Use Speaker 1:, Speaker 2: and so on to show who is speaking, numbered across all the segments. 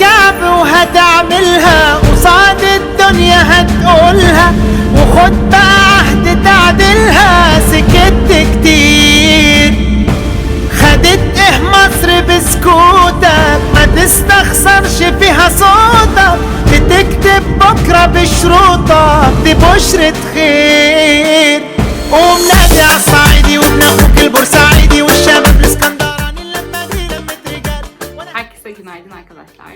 Speaker 1: كعب وهتعملها قصاد الدنيا هتقولها وخد بقى عهد تعدلها سكت كتير. خدت إيه مصر بسكوتك ما تستخسرش فيها صوتك بتكتب بكرة بشروطك دي بشرة خير. قوم نادي على الصعيدي وابن أخوك البورسعيدي والشباب
Speaker 2: günaydın arkadaşlar.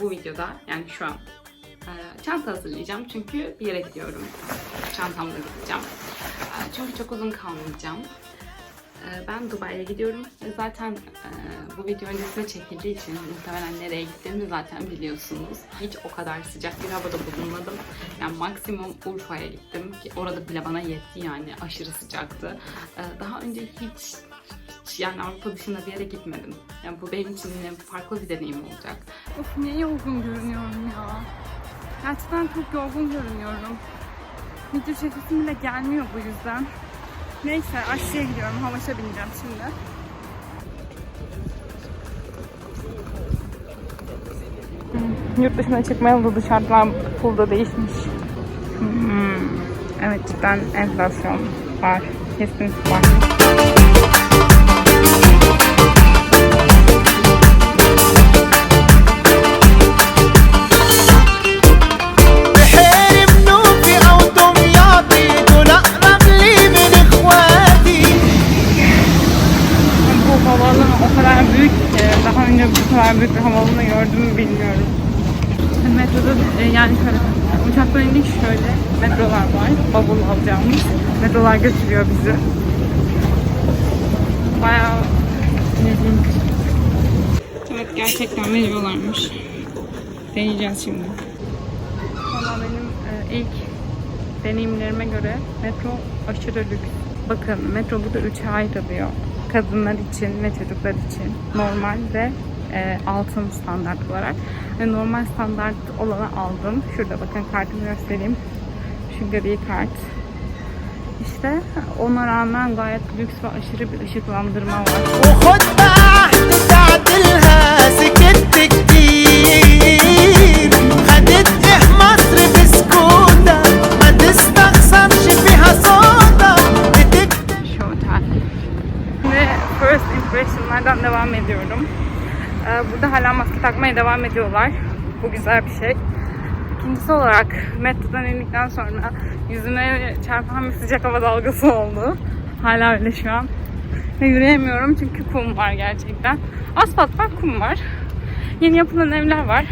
Speaker 2: Bu videoda yani şu an e, çanta hazırlayacağım çünkü bir yere gidiyorum. Çantamla gideceğim. E, çünkü çok uzun kalmayacağım. E, ben Dubai'ye gidiyorum. Zaten bu video öncesinde çekildiği için muhtemelen nereye gittiğimi zaten biliyorsunuz. Hiç o kadar sıcak bir havada bulunmadım. Yani maksimum Urfa'ya gittim ki orada bile bana yetti yani aşırı sıcaktı. Daha önce hiç yani Avrupa dışında bir yere gitmedim. Yani bu benim için yine farklı bir deneyim olacak. Of niye yorgun görünüyorum ya? Gerçekten çok yorgun görünüyorum. Video çekesim bile gelmiyor bu yüzden. Neyse aşçıya gidiyorum. Havaşa bineceğim şimdi. Yurt dışına çıkmaya da şartlar fullda değişmiş. Hmm, Evet cidden enflasyon var. Kesin var. Yani şöyle uçaktan indik şöyle metrolar var. Bavul alacağımız. Metrolar götürüyor bizi. Bayağı ilginç. Evet gerçekten veriyorlarmış. Deneyeceğiz şimdi. Valla benim e, ilk deneyimlerime göre metro aşırı lüks. Bakın metro burada 3'e ayrılıyor. Kadınlar için ve çocuklar için normal ve e, altın standart olarak. Ve normal standart olanı aldım. Şurada bakın kartımı göstereyim. Şu gri kart. İşte ona rağmen gayet lüks ve aşırı bir ışıklandırma var. Şimdi first impressionlardan devam ediyorum. Ee, burada hala maske takmaya devam ediyorlar. Bu güzel bir şey. İkincisi olarak metrodan indikten sonra yüzüme çarpan bir sıcak hava dalgası oldu. Hala öyle şu an. Ve yürüyemiyorum çünkü kum var gerçekten. Asfalt var, kum var. Yeni yapılan evler var.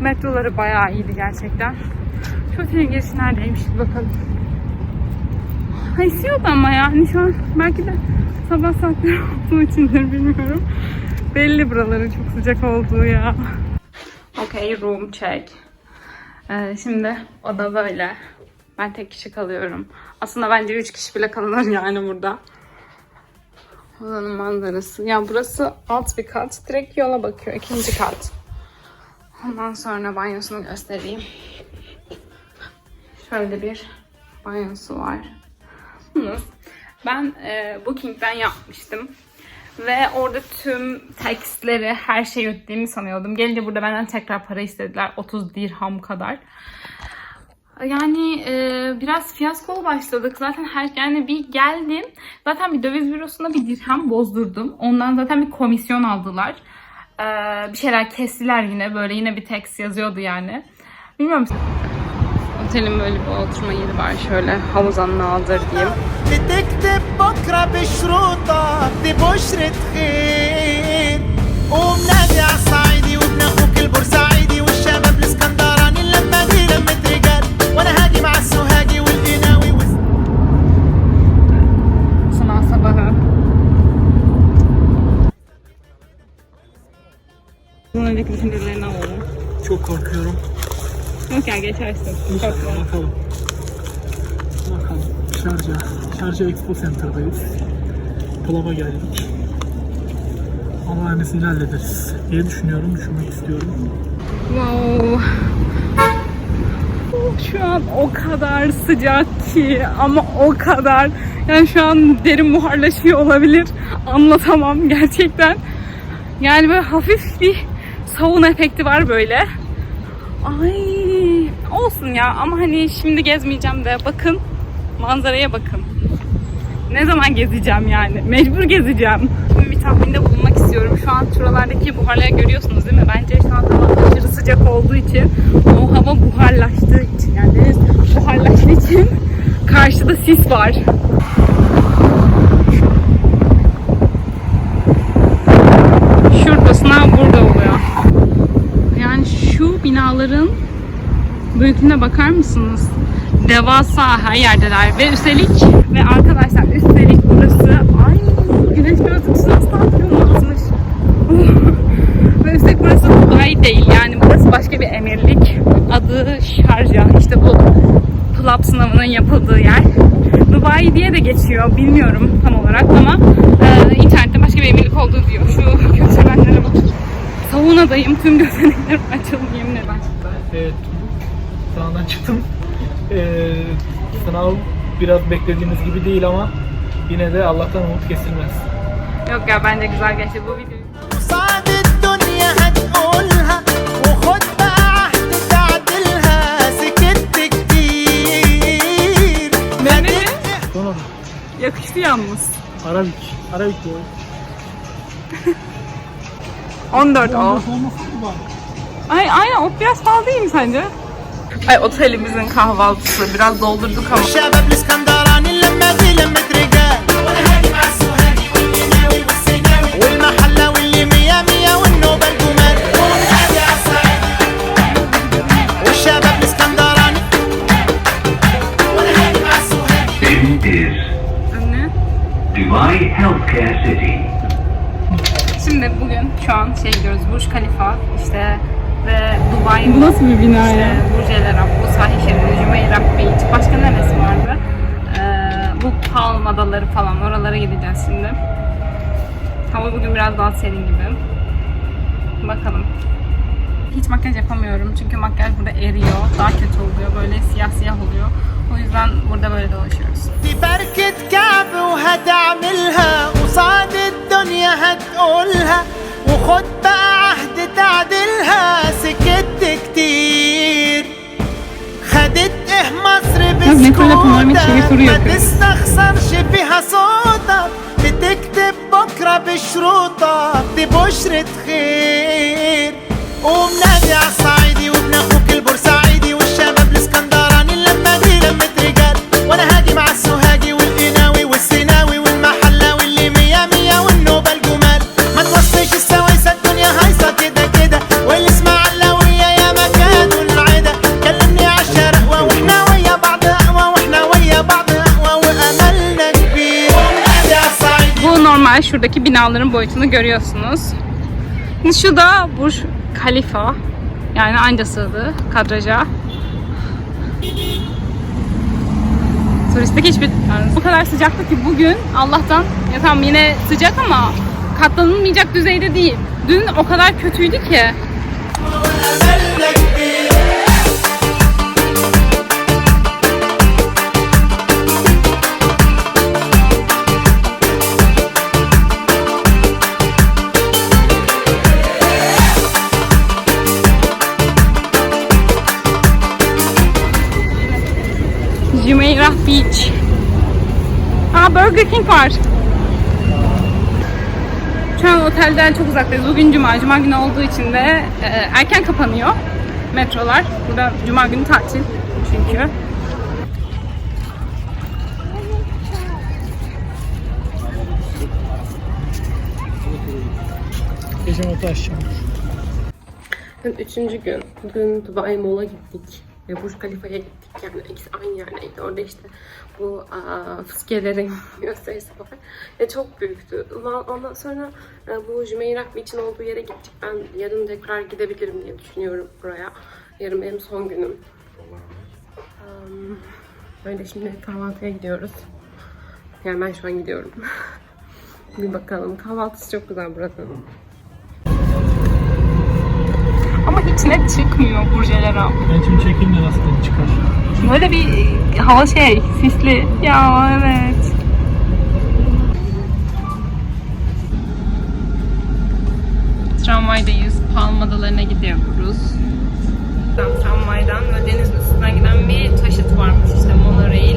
Speaker 2: Metroları bayağı iyiydi gerçekten. Şu otelin girişi neredeymiş bakalım. Yok ama yani şu an belki de sabah saatleri olduğu içindir bilmiyorum. Belli buraların çok sıcak olduğu ya. Okay, room check. Ee, şimdi oda böyle. Ben tek kişi kalıyorum. Aslında bence üç kişi bile kalınır yani burada. Odanın manzarası. Ya burası alt bir kat. Direkt yola bakıyor. ikinci kat. Ondan sonra banyosunu göstereyim. Şöyle bir banyosu var. Ben e, Booking'den yapmıştım. Ve orada tüm tekstleri, her şeyi ödediğimi sanıyordum. Gelince burada benden tekrar para istediler. 30 dirham kadar. Yani e, biraz fiyaskolu başladık. Zaten her yani bir geldim. Zaten bir döviz bürosunda bir dirham bozdurdum. Ondan zaten bir komisyon aldılar. E, bir şeyler kestiler yine. Böyle yine bir tekst yazıyordu yani. Bilmiyorum. Otelin böyle bir oturma yeri var. Şöyle havuz alanı aldır diyeyim.
Speaker 1: بتكتب بكرة بشروطك دي بشرة خير قوم نادي
Speaker 2: Ya geçersin.
Speaker 3: İnşallah
Speaker 2: Korkma.
Speaker 3: bakalım. Bakalım. Şarja. Şarja Expo Center'dayız. Plava geldik. Allah'ın izniyle hallederiz diye düşünüyorum. Düşünmek istiyorum.
Speaker 2: Wow. Şu an o kadar sıcak ki ama o kadar yani şu an derin buharlaşıyor olabilir anlatamam gerçekten yani böyle hafif bir sauna efekti var böyle. Ay olsun ya ama hani şimdi gezmeyeceğim de bakın manzaraya bakın. Ne zaman gezeceğim yani? Mecbur gezeceğim. Şimdi bir tahminde bulunmak istiyorum. Şu an şuralardaki buharları görüyorsunuz değil mi? Bence şu an hava aşırı sıcak olduğu için o hava buharlaştığı için yani deniz buharlaştığı için karşıda sis var. Şurada sınav burada binaların büyüklüğüne bakar mısınız? Devasa her yerdeler ve üstelik ve arkadaşlar üstelik burası ay güneş gözlüksüz stadyum atmış. ve üstelik burası Dubai değil yani burası başka bir emirlik. Adı Şarja. İşte bu PLAB sınavının yapıldığı yer. Dubai diye de geçiyor bilmiyorum tam olarak ama e, internette başka bir emirlik olduğu diyor. Şu göçmenlere bakın. Saunadayım tüm gözeneklerim açıldı
Speaker 3: çıktım. Ee, sınav biraz beklediğimiz gibi değil ama yine de Allah'tan umut kesilmez.
Speaker 2: Yok ya bence güzel geçti bu video. Yakıştı yalnız.
Speaker 3: Arabik. Arabik diyor.
Speaker 2: 14 o. Ay, aynen o biraz pahalı değil mi sence? Ay otelimizin kahvaltısı biraz doldurduk ama. Bu nasıl bir bina ya? Burj El Arab, bu sahil şeridi, Jumeirah Beach, başka neresi vardı? Ee, bu Palm adaları falan oralara gideceğiz şimdi. Hava bugün biraz daha serin gibi. Bakalım. Hiç makyaj yapamıyorum çünkü makyaj burada eriyor, daha kötü oluyor, böyle siyah siyah oluyor. O yüzden burada böyle dolaşıyoruz.
Speaker 1: دي بركة كعب وهتعملها قصاد الدنيا هتقولها وخد بقى عهد تعدلها سكت كتير. خدت إيه مصر بسكوتك؟ ما. تستخسرش فيها صوتك. بتكتب بكرة بشروطك دي بشرة خير. قوم نادي على الصعيدي وابن أخوك البورسعيدي والشباب الإسكندراني اللمة دي لمة رجال. وأنا هاجي مع السوهاجي
Speaker 2: şuradaki binaların boyutunu görüyorsunuz. Şu da Burj Khalifa. Yani anca sığdı kadraja. Turistik hiçbir... Yani o kadar sıcaktı ki bugün Allah'tan ya tamam yine sıcak ama katlanılmayacak düzeyde değil. Dün o kadar kötüydü ki. Jumeirah Beach. Aa Burger King var. Şu an otelden çok uzaktayız. Bugün cuma. Cuma günü olduğu için de e, erken kapanıyor metrolar. Burada cuma günü tatil çünkü.
Speaker 3: Gece motor açacağım.
Speaker 4: Üçüncü gün. Dün Dubai Mall'a gittik. Ve Burj Khalifa'ya gittik. Yani ikisi aynı yerdeydi. Orada işte bu aa, fıskiyelerin gösterisi var. Ve çok büyüktü. Ondan- sonra e, bu Jumeirah Beach'in olduğu yere gittik. Ben yarın tekrar gidebilirim diye düşünüyorum buraya. Yarın benim son günüm. Um, Böyle şimdi kahvaltıya gidiyoruz. Yani ben şu an gidiyorum. Bir bakalım. Kahvaltısı çok güzel buranın.
Speaker 2: Net çıkmıyor Burjelera.
Speaker 3: Ben şimdi çekeyim de nasıl çıkar.
Speaker 2: Böyle bir hava şey, sisli. Ya evet. Tramvaydayız. Palm Adalarına gidiyoruz. Tramvaydan ve deniz üstünden giden bir taşıt varmış işte monorail.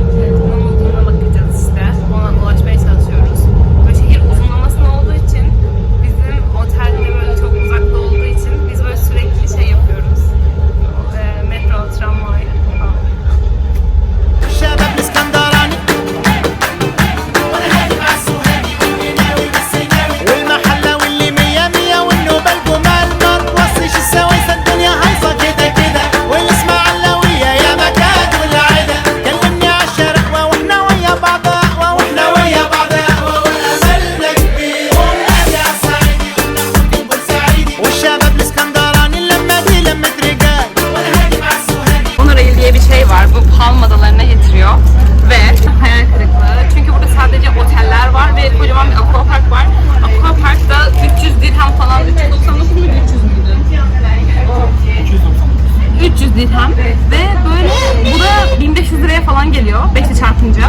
Speaker 2: 300 dirhem ve böyle bu da 1500 liraya falan geliyor 5'te çarpınca.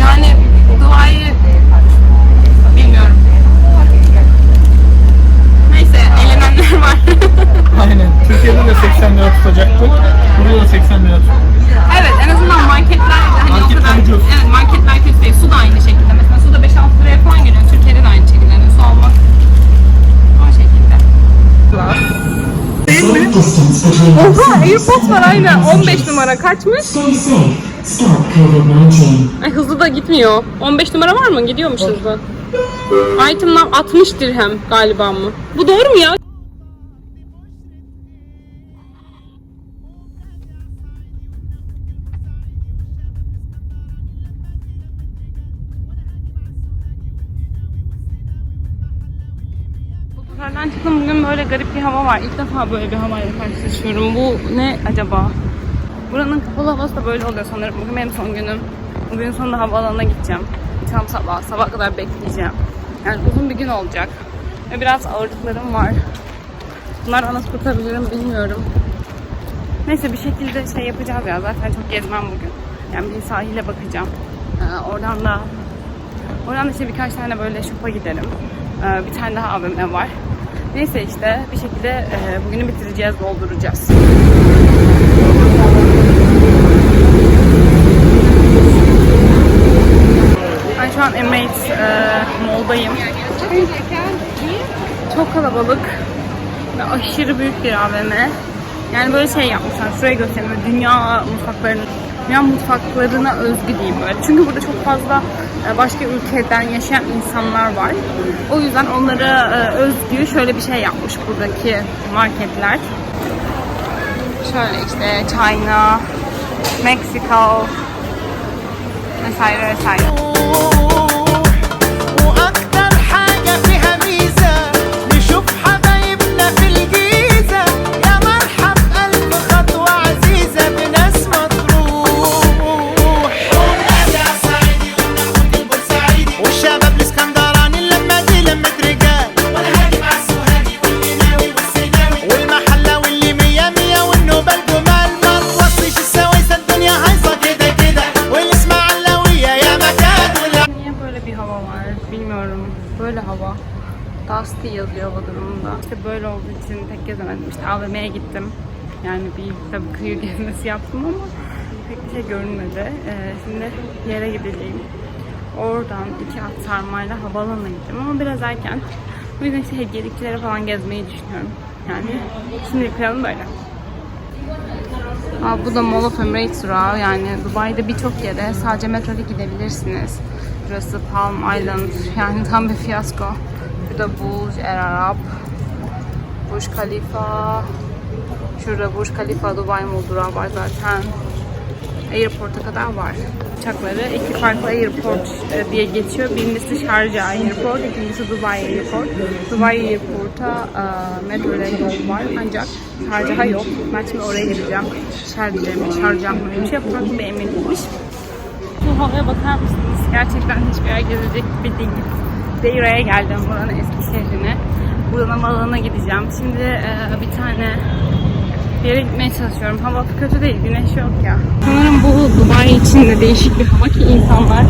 Speaker 2: Yani Dubai'yi bilmiyorum. Neyse eğlenenler var.
Speaker 3: Aynen. Türkiye'de de 80 lira tutacaktı. Burada da 80 lira tuttu.
Speaker 2: Evet en azından marketler hani
Speaker 3: Marketler
Speaker 2: o kadar
Speaker 3: ucuz.
Speaker 2: evet marketler kötü değil. Su da aynı şekilde. Mesela su da 5-6 liraya falan geliyor. Türkiye'de de aynı şekilde. Yani su almak o şekilde.
Speaker 5: Between
Speaker 2: Oha AirPods var aynı. 15 numara kaçmış?
Speaker 5: Stay safe. Stop COVID-19.
Speaker 2: Ay hızlı da gitmiyor. 15 numara var mı? Gidiyormuş hızlı. Itemlar 60 dirhem galiba mı? Bu doğru mu ya? Var. İlk defa böyle bir havayla karşılaşıyorum. Bu ne acaba? Buranın kapalı havası da böyle oluyor sanırım. Bugün benim son günüm. Bugün sonunda havaalanına gideceğim. Tam sabah, sabah kadar bekleyeceğim. Yani uzun bir gün olacak. Ve biraz ağırlıklarım var. Bunlardan nasıl kurtarabilirim bilmiyorum. Neyse bir şekilde şey yapacağız ya. Zaten çok gezmem bugün. Yani bir sahile bakacağım. Ee, oradan da oradan da işte birkaç tane böyle şopa giderim. Ee, bir tane daha AVM var. Neyse işte bir şekilde e, bugünü bitireceğiz, dolduracağız. Ben şu an Emirates e, Mall'dayım. Çok kalabalık ve aşırı büyük bir AVM. Yani böyle şey yapmışlar, şuraya göstereyim. Dünya mutfaklarının, dünya mutfaklarına özgü diyeyim böyle. Çünkü burada çok fazla e, başka ülkeden yaşayan insanlar var. O yüzden onlara e, özgü şöyle bir şey yapmış buradaki marketler. Şöyle işte China, Mexico vesaire vesaire. AVM'ye gittim. Yani bir tabii kıyı gezmesi yaptım ama pek bir şey görünmedi. Ee, şimdi yere gideceğim. Oradan iki aktarmayla havaalanına gittim ama biraz erken. Bu yüzden işte hediyelikçilere falan gezmeyi düşünüyorum. Yani şimdi planım böyle. Aa, bu da Mall of Emirates durağı. Yani Dubai'de birçok yere sadece metro ile gidebilirsiniz. Burası Palm Island. Yani tam bir fiyasko. Şurada Burj El Arab. Burj Khalifa. Şurada Burj Khalifa Dubai Mall durağı var zaten. Airport'a kadar var. Uçakları iki farklı airport e, diye geçiyor. Birincisi Sharjah Airport, ikincisi Dubai Airport. Dubai Airport'a e, metro ile yol var ancak Sharjah'a yok. Ben şimdi oraya gideceğim. Sharjah mı, Sharjah mı? Bir şey farklı bir eminlikmiş. Bu havaya bakar mısınız? Gerçekten hiçbir yer gezecek gibi değil. Deira'ya geldim buranın eski şehrine. Buradan havaalanına gideceğim. Şimdi e, bir tane bir yere gitmeye çalışıyorum. Hava kötü değil, güneş yok ya. Sanırım bu Dubai için de değişik bir hava ki insanlar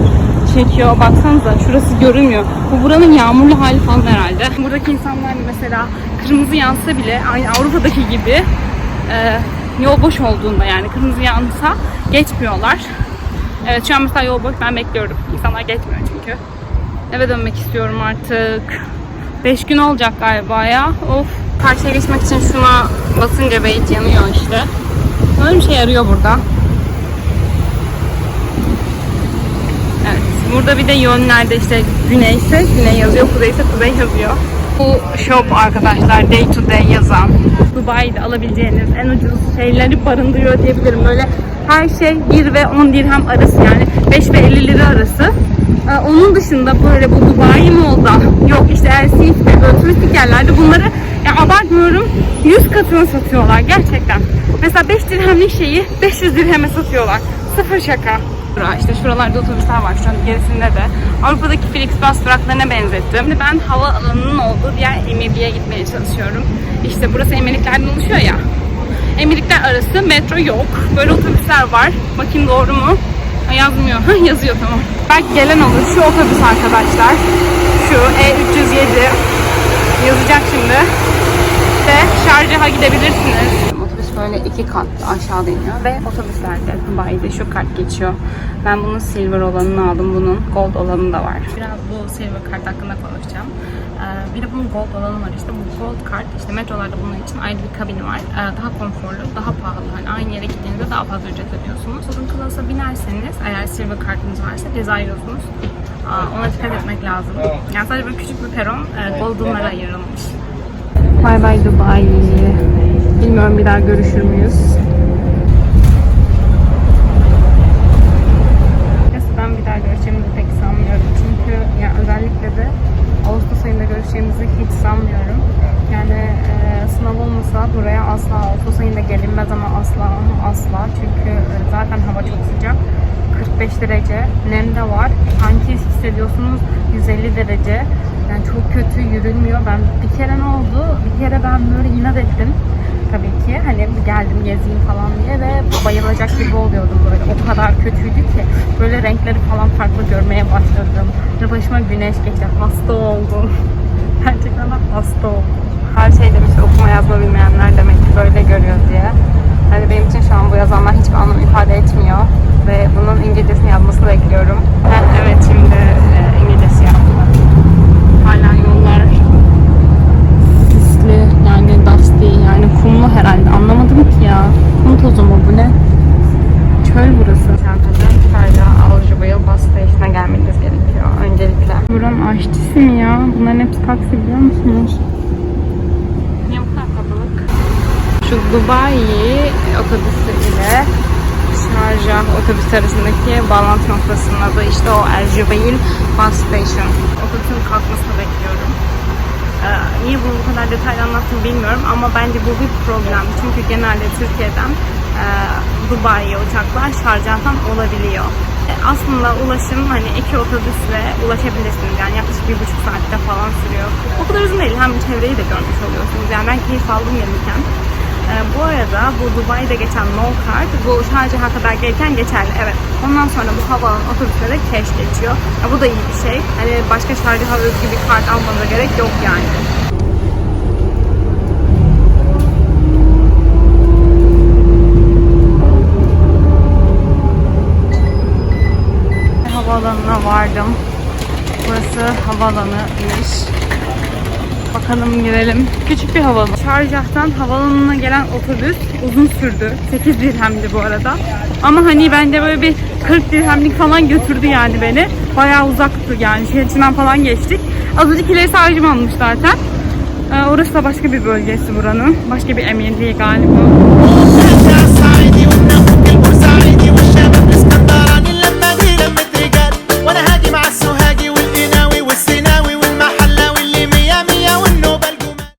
Speaker 2: çekiyor. Baksanıza şurası görünmüyor. Bu buranın yağmurlu hali falan herhalde. Buradaki insanlar mesela kırmızı yansa bile aynı Avrupa'daki gibi e, yol boş olduğunda yani kırmızı yansa geçmiyorlar. Evet şu an mesela yol boş ben bekliyorum. İnsanlar geçmiyor çünkü. Eve dönmek istiyorum artık. 5 gün olacak galiba ya. Of. Karşıya geçmek için şuna basınca beyit yanıyor işte. Sanırım şey arıyor burada. Evet. Burada bir de yönlerde işte güneyse güney yazıyor, kuzeyse kuzey yazıyor. Bu shop arkadaşlar day to day yazan. Dubai'de alabileceğiniz en ucuz şeyleri barındırıyor diyebilirim. Böyle her şey 1 ve 10 dirhem arası yani 5 ve 50 lira arası. Onun dışında böyle bu Dubai Mall'da yok işte Sif'te böyle turistik yerlerde bunları ya abartmıyorum 100 katına satıyorlar gerçekten. Mesela 5 dirhemlik şeyi 500 dirheme satıyorlar. Sıfır şaka. İşte şuralarda otobüsler var şu an gerisinde de. Avrupa'daki Flixbus duraklarına benzettim. Şimdi ben havaalanının olduğu diğer emirliğe gitmeye çalışıyorum. İşte burası emirliklerden oluşuyor ya. Emirlikler arası metro yok. Böyle otobüsler var. Bakayım doğru mu? Ha, yazmıyor. Yazıyor tamam. Belki gelen olur. Şu otobüs arkadaşlar. Şu E307 yazacak şimdi. İşte Şarjah'a gidebilirsiniz. Böyle iki kat aşağıda iniyor ve otobüslerde Dubai'de şu kart geçiyor. Ben bunun silver olanını aldım. Bunun gold olanı da var. Biraz bu silver kart hakkında konuşacağım. Ee, bir de bunun gold olanı var işte. Bu gold kart işte metrolarda bunun için ayrı bir kabini var. Ee, daha konforlu, daha pahalı. Hani aynı yere gittiğinizde daha fazla ücret ödüyorsunuz. Uzun class'a binerseniz eğer silver kartınız varsa ceza yiyorsunuz. Ona dikkat etmek lazım. Yani sadece böyle küçük bir peron e, golden'lara ayrılmış. Bay bay Dubai. Bilmiyorum bir daha görüşür müyüz? Neyse ben bir daha görüşeceğimizi pek sanmıyorum. Çünkü yani özellikle de Ağustos ayında görüşeceğimizi hiç sanmıyorum. Yani e, sınav olmasa buraya asla Ağustos ayında gelinmez ama asla ama asla. Çünkü e, zaten hava çok sıcak. 45 derece. Nem de var. Sanki hissediyorsunuz 150 derece. Yani çok kötü yürünmüyor. Ben bir kere ne oldu? Bir kere ben böyle inat ettim. Tabii ki hani geldim gezeyim falan diye ve bayılacak gibi oluyordum böyle. O kadar kötüydü ki böyle renkleri falan farklı görmeye başladım. Ve başıma güneş geçti. Hasta oldum. Gerçekten hasta oldum. Her şey demiş okuma yazma bilmeyenler demek ki böyle görüyor diye. Hani benim için şu an bu yazanlar hiçbir anlam ifade etmiyor. Ve bunun İngilizcesini yazmasını bekliyorum. Ben evet şimdi e, İngilizcesi yaptım. Hala yollar pisli yani dusty yani kumlu herhalde anlamadım ki ya. Kum tozu mu bu ne? Çöl burası. Çantada hala Aljubayıl bus station'a gelmeniz gerekiyor öncelikle. Buranın aşçısı mı ya? Bunların hepsi taksi biliyor musunuz? Niye bu kadar kalabalık? Şu Dubai otobüsü ile Şarjah otobüs arasındaki bağlantı noktasının adı işte o El Jubail Bus Station. Otobüsün kalkmasını bekliyorum. Ee, niye bunu bu kadar detaylı anlattım bilmiyorum ama bence bu bir problem. Çünkü genelde Türkiye'den e, Dubai'ye uçaklar Şarjah'tan olabiliyor. E, aslında ulaşım hani iki otobüsle ulaşabilirsiniz. Yani yaklaşık bir buçuk saatte falan sürüyor. O kadar uzun değil. Hem çevreyi de görmüş oluyorsunuz. Yani ben keyif aldım gelirken. E, bu arada bu Dubai'de geçen no card bu Şarjah'a kadar gelirken geçerli. Evet. Ondan sonra bu havaalanı otobüslere cash geçiyor. Ya, bu da iyi bir şey. Hani başka Şarjah'a özgü bir kart almanıza gerek yok yani. havaalanına vardım. Burası havaalanıymış. Bakalım girelim. Küçük bir havaalanı. Şarjah'tan havaalanına gelen otobüs uzun sürdü. 8 dirhemdi bu arada. Ama hani bende böyle bir 40 dirhemlik falan götürdü yani beni. Bayağı uzaktı yani. Şehir içinden falan geçtik. Az öncekileri sarjım almış zaten. Ee, orası da başka bir bölgesi buranın. Başka bir emirliği galiba.